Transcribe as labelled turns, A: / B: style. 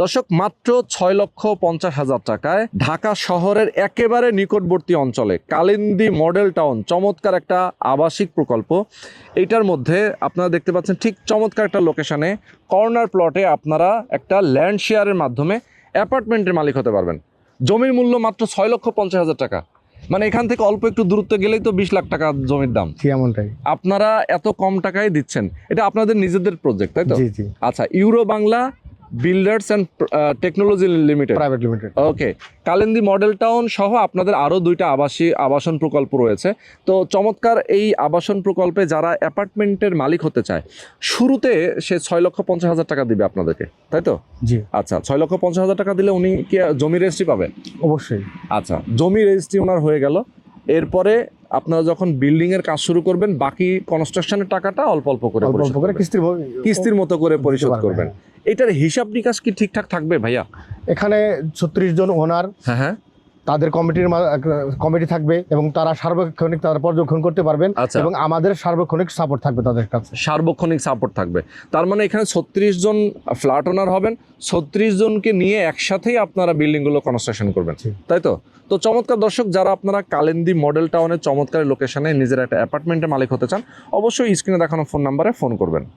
A: দর্শক মাত্র ছয় লক্ষ পঞ্চাশ হাজার টাকায় ঢাকা শহরের একেবারে নিকটবর্তী অঞ্চলে কালিন্দি মডেল টাউন চমৎকার একটা আবাসিক প্রকল্প। এইটার মধ্যে আপনারা দেখতে পাচ্ছেন ঠিক চমৎকার একটা লোকেশনে কর্নার প্লটে আপনারা একটা ল্যান্ড শেয়ারের মাধ্যমে অ্যাপার্টমেন্টের মালিক হতে পারবেন। জমির মূল্য মাত্র ছয় লক্ষ পঞ্চাশ হাজার টাকা। মানে এখান থেকে অল্প একটু দূরত্ব গেলেই তো বিশ লাখ টাকা জমির দাম।
B: এমনটাই।
A: আপনারা এত কম টাকায় দিচ্ছেন। এটা আপনাদের নিজেদের প্রজেক্ট তাই তো? আচ্ছা Euro Bangla builders and technology limited
B: private limited
A: okay Kalindi model town সহ আপনাদের আরও দুইটা আবাসী আবাসন প্রকল্প রয়েছে। তো চমৎকার এই আবাসন প্রকল্পে যারা অ্যাপার্টমেন্টের মালিক হতে চায় শুরুতে সে ছয় লক্ষ পঞ্চাশ হাজার টাকা দিবে আপনাদেরকে। তাই তো?
B: জি।
A: আচ্ছা ছয় লক্ষ পঞ্চাশ হাজার টাকা দিলে উনি কি জমি রেজিস্ট্রি পাবে
B: অবশ্যই।
A: আচ্ছা জমি রেজিস্ট্রি ওনার হয়ে গেল। এরপরে আপনারা যখন বিল্ডিং এর কাজ শুরু করবেন বাকি কনস্ট্রাকশনের টাকাটা অল্প অল্প করে
B: অল্প করে। কিস্তির
A: কিস্তির মতো করে পরিশোধ করবেন। এটার হিসাব নিকাশ কি ঠিকঠাক থাকবে ভাইয়া?
B: এখানে ছত্রিশ জন ওনার
A: হ্যাঁ হ্যাঁ।
B: তাদের কমিটির কমিটি থাকবে এবং তারা সার্বক্ষণিক তারা পর্যবেক্ষণ করতে পারবেন
A: আচ্ছা।
B: এবং আমাদের সার্বক্ষণিক সাপোর্ট থাকবে তাদের কাছে।
A: সার্বক্ষণিক সাপোর্ট থাকবে। তার মানে এখানে ছত্রিশ জন ফ্ল্যাট ওনার হবেন ছত্রিশ জনকে নিয়ে একসাথেই আপনারা বিল্ডিংগুলো কনস্ট্রাকশন করবেন। তাই তো? তো চমৎকার দর্শক যারা আপনারা কালেন্দি মডেল টাউনের চমৎকার লোকেশনে নিজের একটা অ্যাপার্টমেন্টের মালিক হতে চান অবশ্যই স্ক্রিনে দেখানো ফোন নাম্বারে ফোন করবেন।